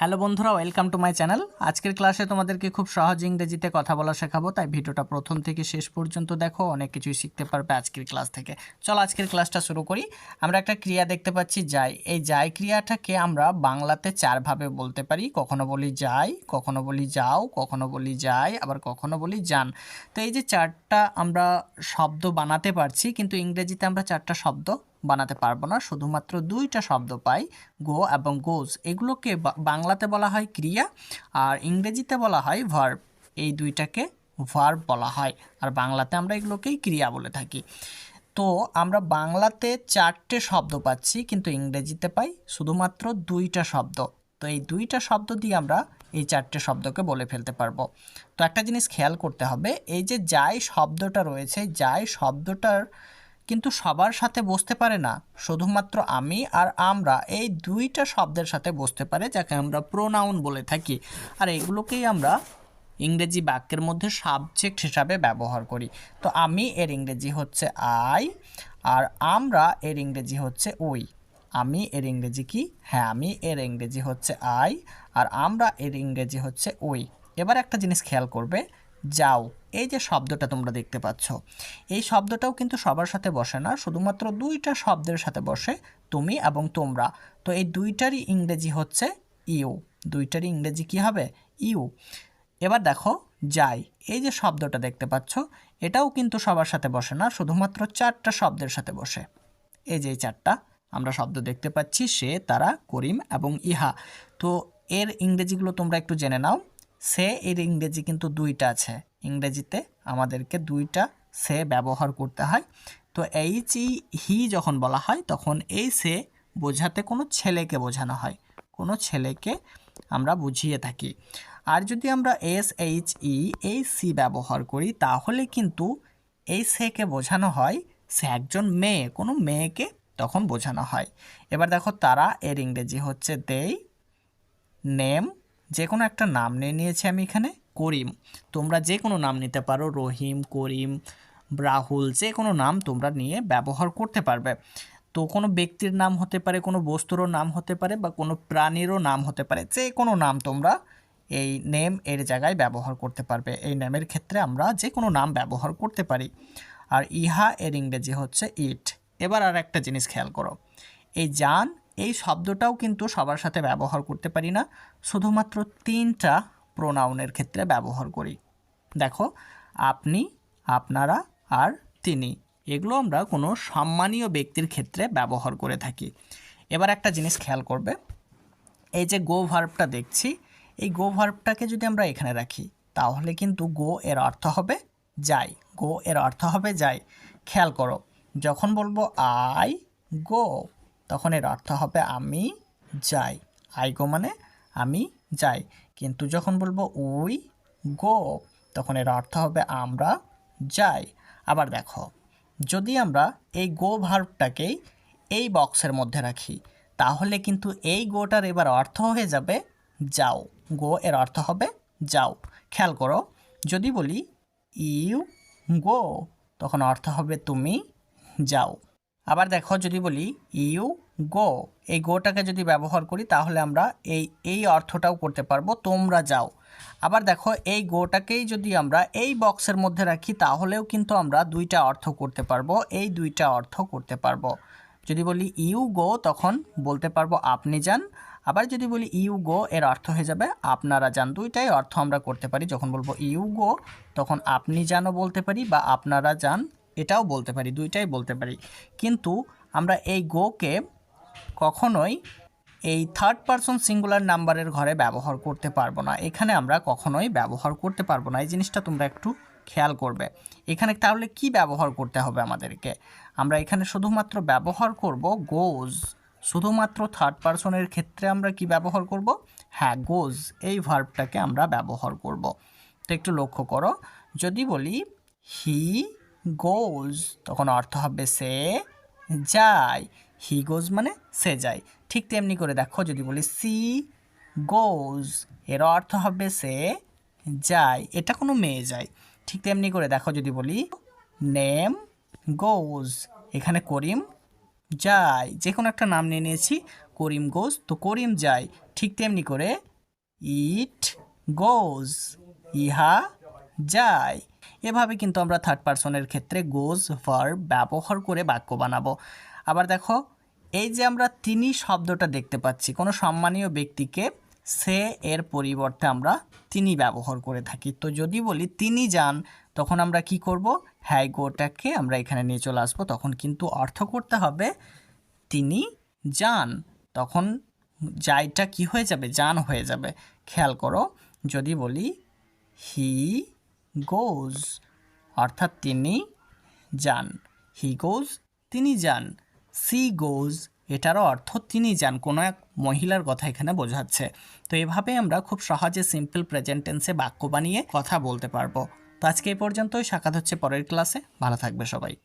Hello বন্ধুরা, welcome to my channel. আজকের ক্লাসে তোমাদেরকে খুব সহজ ইংরেজিতে কথা বলা শেখাবো, তাই ভিডিওটা প্রথম থেকে শেষ পর্যন্ত দেখো, অনেক কিছুই শিখতে পারবে আজকের ক্লাস থেকে। চলো আজকের ক্লাসটা শুরু করি। আমরা একটা ক্রিয়া দেখতে পাচ্ছি যাই এই যাই ক্রিয়াটাকে আমরা বাংলাতে চারভাবে বলতে পারি, কখনো বলি যাই কখনো বলি যাও, কখনো বলি যাই আবার কখনো বলি যান। তো এই যে চারটা আমরা শব্দ বানাতে পারছি, কিন্তু ইংরেজিতে আমরা চারটা শব্দ বানাতে পারব না। শুধুমাত্র দুইটা শব্দ পাই, গো এবং গোজ। এগুলোকে বাংলাতে বলা হয় ক্রিয়া আর ইংরেজিতে বলা হয় ভার্ব। এই দুইটাকে ভার্ব বলা হয়। আর বাংলাতে আমরা এগুলোকেই ক্রিয়া বলে থাকি। তো আমরা বাংলাতে চারটে শব্দ পাচ্ছি, কিন্তু ইংরেজিতে পাই শুধুমাত্র দুইটা শব্দ। তো এই দুইটা শব্দ দিয়ে আমরা এই চারটে শব্দকে বলে ফেলতে পারব। তো একটা জিনিস খেয়াল করতে হবে, এই যে যাই শব্দটা রয়েছে, যাই শব্দটার কিন্তু সবার সাথে বসতে পারে না। শুধুমাত্র আমি আর আমরা এই দুইটা শব্দের সাথে বসতে পারে, যাকে আমরা প্রোনাউন বলে থাকি। আর এগুলোকেই আমরা ইংরেজি বাক্যের মধ্যে সাবজেক্ট হিসাবে ব্যবহার করি। তো আমি এর ইংরেজি হচ্ছে আই আর আমরা এর ইংরেজি হচ্ছে ওই। আমি এর ইংরেজি কি? হ্যাঁ আমি এর ইংরেজি হচ্ছে আই আর আমরা এর ইংরেজি হচ্ছে ওই। এবার একটা জিনিস খেয়াল করবে যাও। এই যে শব্দটা তোমরা দেখতে পাচ্ছ। এই শব্দটাও কিন্তু সবার সাথে বসে না, শুধুমাত্র দুইটা শব্দের সাথে বসে তুমি এবং তোমরা। তো এই দুইটারই ইংরেজি হচ্ছে ইউ। দুইটারই ইংরেজি কি হবে? ইউ। এবার দেখো, যাই। এই যে শব্দটা দেখতে পাচ্ছ, এটাও কিন্তু সবার সাথে বসে না, শুধুমাত্র চারটা শব্দের সাথে বসে। এই যে চারটা, আমরা শব্দ দেখতে পাচ্ছি, সে, তারা, করিম এবং ইহা। তো এর ইংরেজিগুলো তোমরা একটু জেনে নাও। সে এর ইংরেজি কিন্তু দুইটা আছে। ইংরেজিতে আমাদেরকে দুইটা সে ব্যবহার করতে হয়। তো এইচ ই, হি যখন বলা হয়, তখন এই সে বোঝাতে কোনো ছেলেকে বোঝানো হয়। কোনো ছেলেকে আমরা বুঝিয়ে থাকি। আর যদি আমরা এস, এইচ, ই, এই সি ব্যবহার করি, তাহলে কিন্তু এই সেকে বোঝানো হয়, সে একজন মেয়ে, কোনো মেয়েকে তখন বোঝানো হয়। এবার দেখো তারা এর ইংরেজি হচ্ছে দেই নেম যে কোনো একটা নাম নিয়ে নিয়েছি আমি এখানে, করিম। তোমরা যে কোনো নাম নিতে পারো, রহিম, করিম, রাহুল যে কোনো নাম তোমরা নিয়ে ব্যবহার করতে পারবে। তো কোনো ব্যক্তির নাম হতে পারে, কোনো বস্তুরও নাম হতে পারে বা কোনো প্রাণীরও নাম হতে পারে যে কোনো নাম তোমরা এই নেম এর জায়গায় ব্যবহার করতে পারবে। এই নেমের ক্ষেত্রে আমরা যে কোনো নাম ব্যবহার করতে পারি। আর ইহা এর ইংরেজি হচ্ছে ইট এবার আর একটা জিনিস খেয়াল করো। এই যান এই শব্দটাও কিন্তু সবার সাথে ব্যবহার করতে পারি না। শুধুমাত্র তিনটা প্রোনাউনের ক্ষেত্রে ব্যবহার করি। দেখো, আপনি, আপনারা আর তিনি। এগুলো আমরা কোনো সম্মানীয় ব্যক্তির ক্ষেত্রে ব্যবহার করে থাকি। এবার একটা জিনিস খেয়াল করবে। এই যে গো ভার্বটা দেখছি, এই গো ভার্বটাকে যদি আমরা এখানে রাখি, তাহলে কিন্তু গো এর অর্থ হবে যাই। গো এর অর্থ হবে যাই। খেয়াল করো, যখন বলব আই গো তখন এর অর্থ হবে আমি যাই। আই গো মানে আমি যাই। কিন্তু যখন বলব উই গো, তখন এর অর্থ হবে আমরা যাই। আবার দেখো, যদি আমরা এই গো ভার্বটাকেই এই বক্সের মধ্যে রাখি, তাহলে কিন্তু এই গোটার এবার অর্থ হয়ে যাবে যাও। গো এর অর্থ হবে যাও। খেয়াল করো, যদি বলি ইউ গো, তখন অর্থ হবে তুমি যাও। আবার দেখো যদি বলি ইউ গো এই গোটাকে যদি ব্যবহার করি, তাহলে আমরা এই এই অর্থটাও করতে পারব, তোমরা যাও। আবার দেখো, এই গোটাকেই যদি আমরা এই বক্সের মধ্যে রাখি, তাহলেও কিন্তু আমরা দুইটা অর্থ করতে পারব, এই দুইটা অর্থ করতে পারব। যদি বলি ইউ গো তখন বলতে পারব, আপনি যান। আবার যদি বলি ইউ গো এর অর্থ হয়ে যাবে, আপনারা যান। দুইটাই অর্থ আমরা করতে পারি। যখন বলব ইউ গো তখন আপনি যানও বলতে পারি বা আপনারা যান। এটাও বলতে পারি, দুইটাই বলতে পারি। কিন্তু আমরা এই গোকে কখনোই এই থার্ড পারসন সিঙ্গুলার নাম্বারের ঘরে ব্যবহার করতে পারব না। এখানে আমরা কখনোই ব্যবহার করতে পারব না। এই জিনিসটা তোমরা একটু খেয়াল করবে। এখানে তাহলে কি ব্যবহার করতে হবে আমাদেরকে? আমরা এখানে শুধুমাত্র ব্যবহার করব গোজ শুধুমাত্র থার্ড পারসনের ক্ষেত্রে আমরা কি ব্যবহার করব? হ্যাঁ গোজ এই ভার্বটাকে আমরা ব্যবহার করব। তো একটু লক্ষ্য করো। যদি বলি হি গোজ, তখন অর্থ হবে সে যায়। হি গোজ মানে সে যায়। ঠিক তেমনি করে দেখো, যদি বলি সি গোজ, এর অর্থ হবে সে যায়। এটা কোনো মেয়ে যায়। ঠিক তেমনি করে দেখো, যদি বলি নেম গোজ, এখানে করিম যায়। যে কোনো একটা নাম নিয়ে নিয়েছি, করিম গোজ, তো করিম যায়। ঠিক তেমনি করে ইট গোজ, ইহা যায়। এভাবে কিন্তু আমরা থার্ড পার্সনের ক্ষেত্রে গোজ ভার্ব ব্যবহার করে বাক্য বানাবো। আবার দেখো, এই যে আমরা তিনি শব্দটা দেখতে পাচ্ছি, কোনো সম্মানীয় ব্যক্তিকে সে এর পরিবর্তে আমরা তিনি ব্যবহার করে থাকি। তো যদি বলি তিনি যান, তখন আমরা কি করব? হ্যাঁ গোটাকে আমরা এখানে নিয়ে চলে আসব। তখন কিন্তু অর্থ করতে হবে তিনি যান। তখন যাইটা কি হয়ে যাবে? যান হয়ে যাবে। খেয়াল করো, যদি বলি হি গোজ অর্থাৎ তিনি যান। হি গোজ তিনি যান। সি গোজ এটারও অর্থ তিনি যান। কোনো এক মহিলার কথা এখানে বোঝাচ্ছে। তো এভাবে আমরা খুব সহজে সিম্পল প্রেজেন্টেন্সে বাক্য বানিয়ে কথা বলতে পারব। তো আজকে এই পর্যন্তই। সাক্ষাৎ হচ্ছে পরের ক্লাসে ভালো থাকবে সবাই।